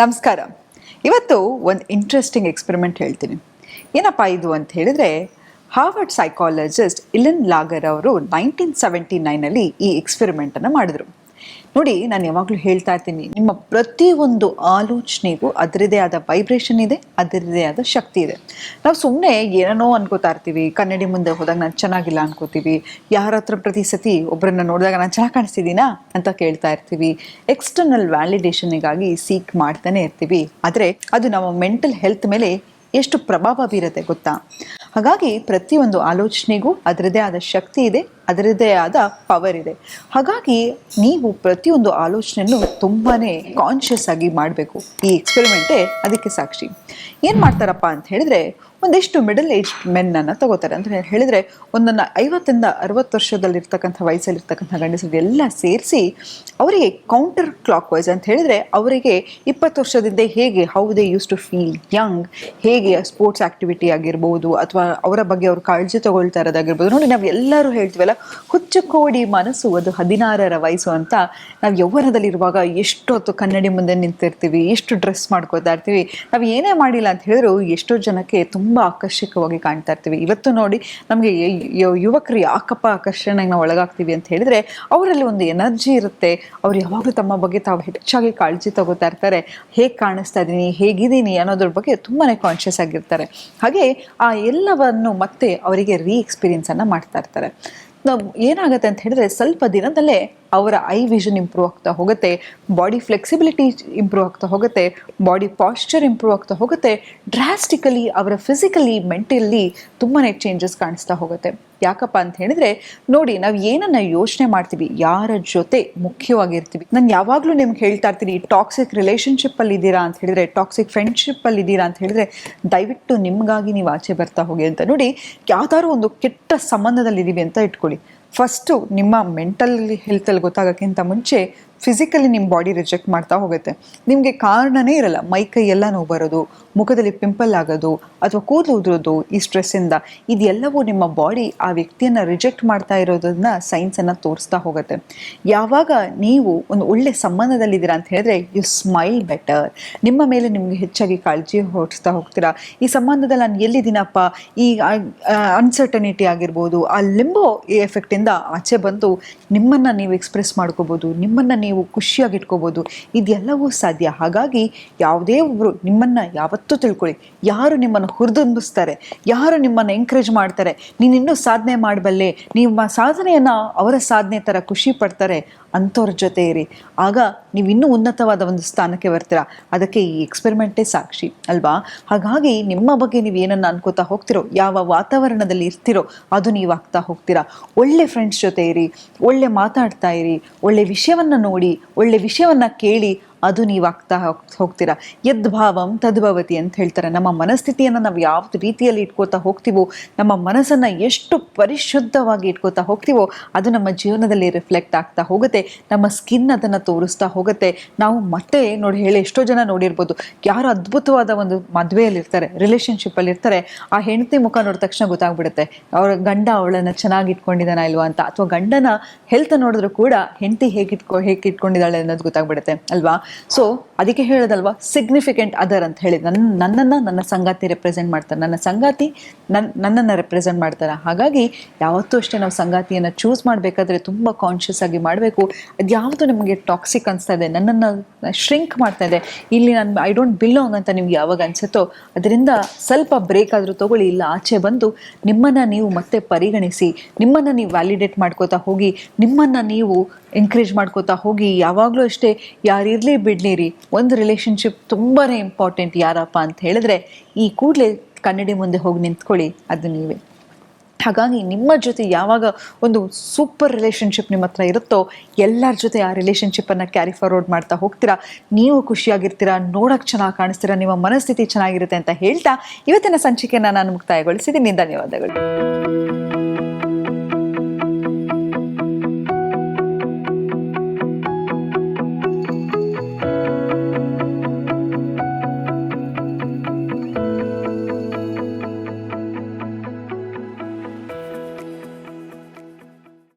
ನಮಸ್ಕಾರ. ಇವತ್ತು ಒಂದು ಇಂಟ್ರೆಸ್ಟಿಂಗ್ ಎಕ್ಸ್ಪೆರಿಮೆಂಟ್ ಹೇಳ್ತೀನಿ. ಏನಪ್ಪ ಇದು ಅಂತ ಹೇಳಿದ್ರೆ ಹಾರ್ವರ್ಡ್ ಸೈಕಾಲಜಿಸ್ಟ್ ಇಲನ್ ಲಾಗರ್ ಅವರು ನೈನ್ಟೀನ್ ಸೆವೆಂಟಿ ನೈನಲ್ಲಿ ಈ ಎಕ್ಸ್ಪೆರಿಮೆಂಟನ್ನು ಮಾಡಿದ್ರು. ನೋಡಿ, ನಾನು ಯಾವಾಗಲೂ ಹೇಳ್ತಾ ಇರ್ತೀನಿ, ನಿಮ್ಮ ಪ್ರತಿಯೊಂದು ಆಲೋಚನೆಗೂ ಅದರದೇ ಆದ ವೈಬ್ರೇಷನ್ ಇದೆ ಅದರದೇ ಆದ ಶಕ್ತಿ ಇದೆ. ನಾವು ಸುಮ್ಮನೆ ಏನೇನೋ ಅನ್ಕೋತಾ ಇರ್ತೀವಿ, ಕನ್ನಡಿ ಮುಂದೆ ಹೋದಾಗ ನಾನು ಚೆನ್ನಾಗಿಲ್ಲ ಅನ್ಕೋತೀವಿ, ಯಾರ ಹತ್ರ ಪ್ರತಿ ಸತಿ ಒಬ್ಬರನ್ನ ನೋಡಿದಾಗ ನಾನು ಚೆನ್ನಾಗಿ ಕಾಣಿಸ್ತಿದ್ದೀನಾ ಅಂತ ಕೇಳ್ತಾ ಇರ್ತೀವಿ ಎಕ್ಸ್ಟರ್ನಲ್ ವ್ಯಾಲಿಡೇಷನ್ಗಾಗಿ ಸೀಕ್ ಮಾಡ್ತಾನೆ ಇರ್ತೀವಿ, ಆದರೆ ಅದು ನಮ್ಮ ಮೆಂಟಲ್ ಹೆಲ್ತ್ ಮೇಲೆ ಎಷ್ಟು ಪ್ರಭಾವ ಬೀರುತ್ತೆ ಗೊತ್ತಾ? ಹಾಗಾಗಿ ಪ್ರತಿಯೊಂದು ಆಲೋಚನೆಗೂ ಅದರದೇ ಆದ ಶಕ್ತಿ ಇದೆ ಅದರದೇ ಆದ ಪವರ್ ಇದೆ. ಹಾಗಾಗಿ ನೀವು ಪ್ರತಿಯೊಂದು ಆಲೋಚನೆಯನ್ನು ತುಂಬಾ ಕಾನ್ಷಿಯಸ್ ಆಗಿ ಮಾಡಬೇಕು. ಈ ಎಕ್ಸ್ಪೆರಿಮೆಂಟೇ ಅದಕ್ಕೆ ಸಾಕ್ಷಿ. ಏನು ಮಾಡ್ತಾರಪ್ಪ ಅಂತ ಹೇಳಿದ್ರೆ, ಒಂದಿಷ್ಟು ಮಿಡಲ್ ಏಜ್ ಮೆನ್ನನ್ನು ತಗೋತಾರೆ ಅಂತ ಹೇಳಿದ್ರೆ ಒಂದನ್ನು ಐವತ್ತಿಂದ ಅರವತ್ತು ವರ್ಷದಲ್ಲಿರ್ತಕ್ಕಂಥ ವಯಸ್ಸಲ್ಲಿರ್ತಕ್ಕಂಥ ಗಂಡಸರು ಎಲ್ಲ ಸೇರಿಸಿ ಅವರಿಗೆ ಕೌಂಟರ್ ಕ್ಲಾಕ್ ವೈಸ್ ಅಂತ ಹೇಳಿದ್ರೆ, ಅವರಿಗೆ ಇಪ್ಪತ್ತು ವರ್ಷದಿಂದ ಹೇಗೆ how they use to feel young ಹೇಗೆ ಸ್ಪೋರ್ಟ್ಸ್ ಆಕ್ಟಿವಿಟಿ ಆಗಿರ್ಬೋದು, ಅಥವಾ ಅವರ ಬಗ್ಗೆ ಅವರು ಕಾಳಜಿ ತಗೊಳ್ತಾ ಇರೋದಾಗಿರ್ಬೋದು. ನೋಡಿ, ನಾವು ಎಲ್ಲರೂ ಹೇಳ್ತೀವಲ್ಲ ಹುಚ್ಚು ಕೋಡಿ ಮನಸ್ಸು ಅದು ಹದಿನಾರರ ವಯಸ್ಸು ಅಂತ ನಾವು ಯೌವನದಲ್ಲಿರುವಾಗ ಎಷ್ಟೊತ್ತು ಕನ್ನಡಿ ಮುಂದೆ ನಿಂತಿರ್ತೀವಿ, ಎಷ್ಟು ಡ್ರೆಸ್ ಮಾಡ್ಕೋತಾ ಇರ್ತೀವಿ, ನಾವು ಏನೇ ಮಾಡಿಲ್ಲ ಅಂತ ಹೇಳಿದ್ರು ಎಷ್ಟೋ ಜನಕ್ಕೆ ತುಂಬ ಆಕರ್ಷಕವಾಗಿ ಕಾಣ್ತಾ ಇರ್ತೀವಿ. ಇವತ್ತು ನೋಡಿ ನಮಗೆ ಯುವಕರು ಯಾಕಪ್ಪ ಆಕರ್ಷಣೆಗೆ ನಾವು ಒಳಗಾಗ್ತೀವಿ ಅಂತ ಹೇಳಿದ್ರೆ ಅವರಲ್ಲಿ ಒಂದು ಎನರ್ಜಿ ಇರುತ್ತೆ. ಅವ್ರು ಯಾವಾಗಲೂ ತಮ್ಮ ಬಗ್ಗೆ ತಾವು ಹೆಚ್ಚಾಗಿ ಕಾಳಜಿ ತಗೋತಾ ಇರ್ತಾರೆ. ಹೇಗೆ ಕಾಣಿಸ್ತಾ ಇದ್ದೀನಿ, ಹೇಗಿದ್ದೀನಿ ಅನ್ನೋದ್ರ ಬಗ್ಗೆ ತುಂಬಾ ಕಾನ್ಷಿಯಸ್ ಆಗಿರ್ತಾರೆ. ಹಾಗೆ ಆ ಎಲ್ಲವನ್ನು ಮತ್ತೆ ಅವರಿಗೆ ರೀ ಎಕ್ಸ್ಪೀರಿಯನ್ಸನ್ನು ಮಾಡ್ತಾ ಇರ್ತಾರೆ. ಏನಾಗುತ್ತೆ ಅಂತ ಹೇಳಿದ್ರೆ ಸ್ವಲ್ಪ ದಿನದಲ್ಲೇ ಅವರ ಐ ವಿಷನ್ ಇಂಪ್ರೂವ್ ಆಗ್ತಾ ಹೋಗುತ್ತೆ, ಬಾಡಿ ಫ್ಲೆಕ್ಸಿಬಿಲಿಟಿ ಇಂಪ್ರೂವ್ ಆಗ್ತಾ ಹೋಗುತ್ತೆ, ಬಾಡಿ ಪಾಶ್ಚರ್ ಇಂಪ್ರೂವ್ ಆಗ್ತಾ ಹೋಗುತ್ತೆ, ಡ್ರಾಸ್ಟಿಕಲಿ ಅವರ ಫಿಸಿಕಲಿ, ಮೆಂಟಲಿ ತುಂಬಾ ಚೇಂಜಸ್ ಕಾಣಿಸ್ತಾ ಹೋಗುತ್ತೆ. ಯಾಕಪ್ಪ ಅಂತ ಹೇಳಿದ್ರೆ, ನೋಡಿ ನಾವು ಏನನ್ನ ಯೋಚನೆ ಮಾಡ್ತೀವಿ, ಯಾರ ಜೊತೆ ಮುಖ್ಯವಾಗಿರ್ತೀವಿ. ನಾನು ಯಾವಾಗಲೂ ನಿಮ್ಗೆ ಹೇಳ್ತಾ ಇರ್ತೀನಿ ಟಾಕ್ಸಿಕ್ ರಿಲೇಶನ್ಶಿಪ್ ಅಲ್ಲಿ ಇದ್ದೀರಾ ಅಂತ ಹೇಳಿದ್ರೆ ಟಾಕ್ಸಿಕ್ ಫ್ರೆಂಡ್ಶಿಪ್ ಅಲ್ಲಿ ಇದ್ದೀರಾ ಅಂತ ಹೇಳಿದ್ರೆ, ದಯವಿಟ್ಟು ನಿಮಗಾಗಿ ನೀವು ಆಚೆ ಬರ್ತಾ ಹೋಗಿ ಅಂತ. ನೋಡಿ, ಯಾವ್ದಾದ್ರು ಒಂದು ಕೆಟ್ಟ ಸಂಬಂಧದಲ್ಲಿ ಇದೀವಿ ಅಂತ ಇಟ್ಕೊಳ್ಳಿ. ಫಸ್ಟು ನಿಮ್ಮ ಮೆಂಟಲ್ ಹೆಲ್ತಲ್ಲಿ ಗೊತ್ತಾಗೋಕ್ಕಿಂತ ಮುಂಚೆ ಫಿಸಿಕಲಿ ನಿಮ್ಮ ಬಾಡಿ ರಿಜೆಕ್ಟ್ ಮಾಡ್ತಾ ಹೋಗುತ್ತೆ. ನಿಮಗೆ ಕಾರಣನೇ ಇರಲ್ಲ. ಮೈ ಕೈ ಎಲ್ಲ ನೋವು ಬರೋದು. ಮುಖದಲ್ಲಿ ಪಿಂಪಲ್ ಆಗೋದು ಅಥವಾ ಕೂದಲು ಉದುರೋದು, ಈ ಸ್ಟ್ರೆಸ್ಸಿಂದ ಇದೆಲ್ಲವೂ ನಿಮ್ಮ ಬಾಡಿ ಆ ವ್ಯಕ್ತಿಯನ್ನು ರಿಜೆಕ್ಟ್ ಮಾಡ್ತಾ ಇರೋದನ್ನ ಸೈನ್ಸನ್ನು ತೋರಿಸ್ತಾ ಹೋಗುತ್ತೆ. ಯಾವಾಗ ನೀವು ಒಂದು ಒಳ್ಳೆ ಸಂಬಂಧದಲ್ಲಿದ್ದೀರಾ ಅಂತ ಹೇಳಿದ್ರೆ ಯು ಸ್ಮೈಲ್ ಬೆಟರ್ ನಿಮ್ಮ ಮೇಲೆ ನಿಮಗೆ ಹೆಚ್ಚಾಗಿ ಕಾಳಜಿ ಹೊಡಿಸ್ತಾ ಹೋಗ್ತೀರಾ. ಈ ಸಂಬಂಧದಲ್ಲಿ ನಾನು ಎಲ್ಲಿದ್ದೀನಪ್ಪ? ಈ ಅನ್ಸರ್ಟನಿಟಿ ಆಗಿರ್ಬೋದು, ಆ ಲಿಂಬೋ ಎಫೆಕ್ಟಿಂದ ಆಚೆ ಬಂದು ನಿಮ್ಮನ್ನು ನೀವು ಎಕ್ಸ್ಪ್ರೆಸ್ ಮಾಡ್ಕೋಬೋದು, ನಿಮ್ಮನ್ನು ನೀವು ಖುಷಿಯಾಗಿ ಇಟ್ಕೋಬೋದು, ಇದೆಲ್ಲವೂ ಸಾಧ್ಯ. ಹಾಗಾಗಿ ಯಾವುದೇ ಒಬ್ಬರು ನಿಮ್ಮನ್ನು ಯಾವತ್ತೂ ತಿಳ್ಕೊಳ್ಳಿ. ಯಾರು ನಿಮ್ಮನ್ನು ಹುರಿದುಂಬಿಸ್ತಾರೆ? ಯಾರು ನಿಮ್ಮನ್ನು ಎಂಕರೇಜ್ ಮಾಡ್ತಾರೆ? ನೀನು ಇನ್ನೂ ಸಾಧನೆ ಮಾಡಬಲ್ಲೆ. ನಿಮ್ಮ ಸಾಧನೆಯನ್ನು ಅವರ ಸಾಧನೆ ಥರ ಖುಷಿ ಪಡ್ತಾರೆ. ಅಂಥವ್ರ ಜೊತೆ ಇರಿ. ಆಗ ನೀವು ಇನ್ನೂ ಉನ್ನತವಾದ ಒಂದು ಸ್ಥಾನಕ್ಕೆ ಬರ್ತೀರಾ. ಅದಕ್ಕೆ ಈ ಎಕ್ಸ್ಪೆರಿಮೆಂಟೇ ಸಾಕ್ಷಿ, ಅಲ್ವಾ? ಹಾಗಾಗಿ ನಿಮ್ಮ ಬಗ್ಗೆ ನೀವು ಏನನ್ನು ಅನ್ಕೋತಾ ಹೋಗ್ತಿರೋ, ಯಾವ ವಾತಾವರಣದಲ್ಲಿ ಇರ್ತಿರೋ, ಅದು ನೀವು ಆಗ್ತಾ ಹೋಗ್ತೀರಾ. ಒಳ್ಳೆ ಫ್ರೆಂಡ್ಸ್ ಜೊತೆ ಇರಿ. ಒಳ್ಳೆ ಮಾತಾಡ್ತಾ ಇರಿ. ಒಳ್ಳೆ ವಿಷಯವನ್ನು ನೋಡಿ, ಒಳ್ಳೆ ವಿಷಯವನ್ನು ಕೇಳಿ ಅದು ನೀವು ಆಗ್ತಾ ಹೋಗ್, ಹೋಗ್ತೀರಾ? ಯದ್ಭಾವಂ ತದ್ಭವತಿ ಅಂತ ಹೇಳ್ತಾರೆ. ನಮ್ಮ ಮನಸ್ಥಿತಿಯನ್ನು ನಾವು ಯಾವ ರೀತಿಯಲ್ಲಿ ಇಟ್ಕೋತಾ ಹೋಗ್ತೀವೋ, ನಮ್ಮ ಮನಸ್ಸನ್ನು ಎಷ್ಟು ಪರಿಶುದ್ಧವಾಗಿ ಇಟ್ಕೋತಾ ಹೋಗ್ತೀವೋ, ಅದು ನಮ್ಮ ಜೀವನದಲ್ಲಿ ರಿಫ್ಲೆಕ್ಟ್ ಆಗ್ತಾ ಹೋಗುತ್ತೆ. ನಮ್ಮ ಸ್ಕಿನ್ ಅದನ್ನು ತೋರಿಸ್ತಾ ಹೋಗುತ್ತೆ. ನಾವು ಮತ್ತೆ ನೋಡಿ ಹೇಳಿ ಎಷ್ಟೋ ಜನ ನೋಡಿರ್ಬೋದು. ಯಾರು ಅದ್ಭುತವಾದ ಒಂದು ಮದುವೆಯಲ್ಲಿರ್ತಾರೆ ರಿಲೇಷನ್ಶಿಪ್ಪಲ್ಲಿ ಇರ್ತಾರೆ. ಆ ಹೆಂಡತಿ ಮುಖ ನೋಡಿದ ತಕ್ಷಣ ಗೊತ್ತಾಗ್ಬಿಡುತ್ತೆ. ಅವರ ಗಂಡ ಅವಳನ್ನು ಚೆನ್ನಾಗಿ ಇಟ್ಕೊಂಡಿದ್ದಾನ ಇಲ್ವಾ ಅಂತ. ಅಥವಾ ಗಂಡನ ಹೆಲ್ತ್ ನೋಡಿದ್ರು ಕೂಡ ಹೆಂಡತಿ ಹೇಗೆ ಇಟ್ಕೊ ಹೇಗೆ ಇಟ್ಕೊಂಡಿದ್ದಾಳೆ ಅನ್ನೋದು ಗೊತ್ತಾಗ್ಬಿಡುತ್ತೆ, ಅಲ್ವಾ? ಸೊ ಅದಕ್ಕೆ ಹೇಳೋದಲ್ವ? ಸಿಗ್ನಿಫಿಕೆಂಟ್ ಅದರ್ ಅಂತ ಹೇಳಿ. ನನ್ನ ನನ್ನನ್ನು ನನ್ನ ಸಂಗಾತಿ ರೆಪ್ರೆಸೆಂಟ್ ಮಾಡ್ತಾರೆ. ನನ್ನ ಸಂಗಾತಿ ನನ್ನ ನನ್ನನ್ನು ರೆಪ್ರೆಸೆಂಟ್ ಮಾಡ್ತಾರೆ. ಹಾಗಾಗಿ ಯಾವತ್ತೂ ಅಷ್ಟೇ ನಾವು ಸಂಗಾತಿಯನ್ನು ಚೂಸ್ ಮಾಡಬೇಕಾದ್ರೆ ತುಂಬ ಕಾನ್ಷಿಯಸ್ ಆಗಿ ಮಾಡಬೇಕು. ಅದು ಯಾವುದು ನಿಮಗೆ ಟಾಕ್ಸಿಕ್ ಅನಿಸ್ತಾ ಇದೆ, ನನ್ನನ್ನು ಶ್ರಿಂಕ್ ಮಾಡ್ತಾ ಇದೆ. ಇಲ್ಲಿ ನಾನು ಐ ಡೋಂಟ್ ಬಿಲಾಂಗ್ ಅಂತ ನಿಮ್ಗೆ ಯಾವಾಗ ಅನಿಸುತ್ತೋ, ಅದರಿಂದ ಸ್ವಲ್ಪ ಬ್ರೇಕ್ ಆದರೂ ತಗೊಳ್ಳಿ, ಇಲ್ಲ ಆಚೆ ಬಂದು ನಿಮ್ಮನ್ನು ನೀವು ಮತ್ತೆ ಪರಿಗಣಿಸಿ, ನಿಮ್ಮನ್ನು ನೀವು ವ್ಯಾಲಿಡೇಟ್ ಮಾಡ್ಕೋತಾ ಹೋಗಿ, ನಿಮ್ಮನ್ನು ನೀವು ಎಂಕರೇಜ್ ಮಾಡ್ಕೋತಾ ಹೋಗಿ, ಯಾವಾಗಲೂ ಅಷ್ಟೇ ಯಾರಿರಲಿ ಬಿಡ್ಲಿರಿ ಒಂದು ರಿಲೇಶನ್ಶಿಪ್ ತುಂಬಾ ಇಂಪಾರ್ಟೆಂಟ್ ಯಾರಪ್ಪ ಅಂತ ಹೇಳಿದ್ರೆ, ಈ ಕೂಡಲೇ ಕನ್ನಡಿ ಮುಂದೆ ಹೋಗಿ ನಿಂತ್ಕೊಳ್ಳಿ, ಅದು ನೀವೇ. ಹಾಗಾಗಿ ನಿಮ್ಮ ಜೊತೆ ಯಾವಾಗ ಒಂದು ಸೂಪರ್ ರಿಲೇಷನ್ಶಿಪ್ ನಿಮ್ಮ ಹತ್ರ ಇರುತ್ತೋ, ಎಲ್ಲರ ಜೊತೆ ಆ ರಿಲೇಷನ್ಶಿಪ್ಪನ್ನು ಕ್ಯಾರಿ ಫಾರ್ವರ್ಡ್ ಮಾಡ್ತಾ ಹೋಗ್ತೀರಾ, ನೀವು ಖುಷಿಯಾಗಿರ್ತೀರಾ ನೋಡೋಕ್ಕೆ ಚೆನ್ನಾಗಿ ಕಾಣಿಸ್ತೀರಾ, ನಿಮ್ಮ ಮನಸ್ಥಿತಿ ಚೆನ್ನಾಗಿರುತ್ತೆ ಅಂತ ಹೇಳ್ತಾ, ಇವತ್ತಿನ ಸಂಚಿಕೆಯನ್ನು ನಾನು ಮುಕ್ತಾಯಗೊಳಿಸಿದ್ದೀನಿ. ಧನ್ಯವಾದಗಳು.